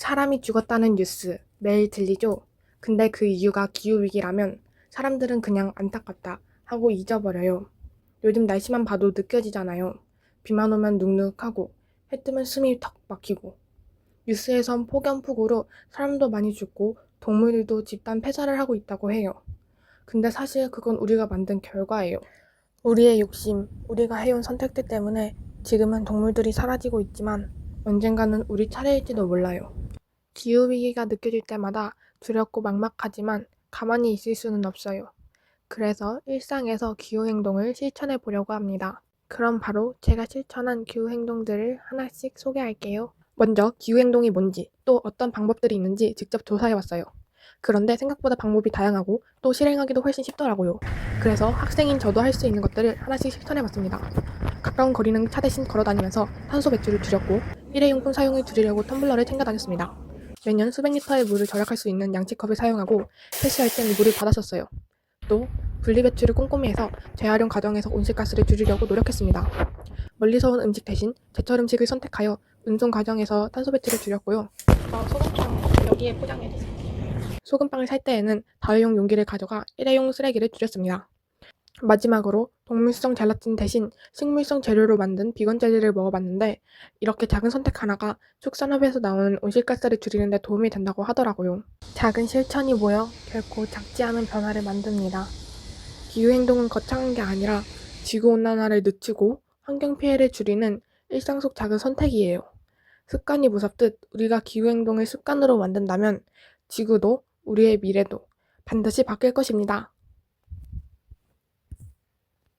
사람이 죽었다는 뉴스 매일 들리죠? 근데 그 이유가 기후위기라면 사람들은 그냥 안타깝다 하고 잊어버려요. 요즘 날씨만 봐도 느껴지잖아요. 비만 오면 눅눅하고 해 뜨면 숨이 턱 막히고 뉴스에선 폭염폭우로 사람도 많이 죽고 동물들도 집단 폐사를 하고 있다고 해요. 근데 사실 그건 우리가 만든 결과예요. 우리의 욕심, 우리가 해온 선택들 때문에 지금은 동물들이 사라지고 있지만 언젠가는 우리 차례일지도 몰라요. 기후위기가 느껴질 때마다 두렵고 막막하지만 가만히 있을 수는 없어요. 그래서 일상에서 기후행동을 실천해 보려고 합니다. 그럼 바로 제가 실천한 기후행동들을 하나씩 소개할게요. 먼저 기후행동이 뭔지 또 어떤 방법들이 있는지 직접 조사해 봤어요. 그런데 생각보다 방법이 다양하고 또 실행하기도 훨씬 쉽더라고요. 그래서 학생인 저도 할 수 있는 것들을 하나씩 실천해 봤습니다. 가까운 거리는 차 대신 걸어 다니면서 탄소 배출을 줄였고 일회용품 사용을 줄이려고 텀블러를 챙겨 다녔습니다. 매년 수백 리터의 물을 절약할 수 있는 양치컵을 사용하고 세수할 땐 물을 받았었어요. 또 분리배출을 꼼꼼히 해서 재활용 과정에서 온실가스를 줄이려고 노력했습니다. 멀리서 온 음식 대신 제철 음식을 선택하여 운송 과정에서 탄소 배출을 줄였고요. 어, 소금빵 여기에 포장해주세요. 소금빵을 살 때에는 다회용 용기를 가져가 일회용 쓰레기를 줄였습니다. 마지막으로 동물성 젤라틴 대신 식물성 재료로 만든 비건 젤리를 먹어봤는데 이렇게 작은 선택 하나가 축산업에서 나오는 온실가스를 줄이는 데 도움이 된다고 하더라고요. 작은 실천이 모여 결코 작지 않은 변화를 만듭니다. 기후행동은 거창한 게 아니라 지구온난화를 늦추고 환경 피해를 줄이는 일상 속 작은 선택이에요. 습관이 무섭듯 우리가 기후행동을 습관으로 만든다면 지구도 우리의 미래도 반드시 바뀔 것입니다.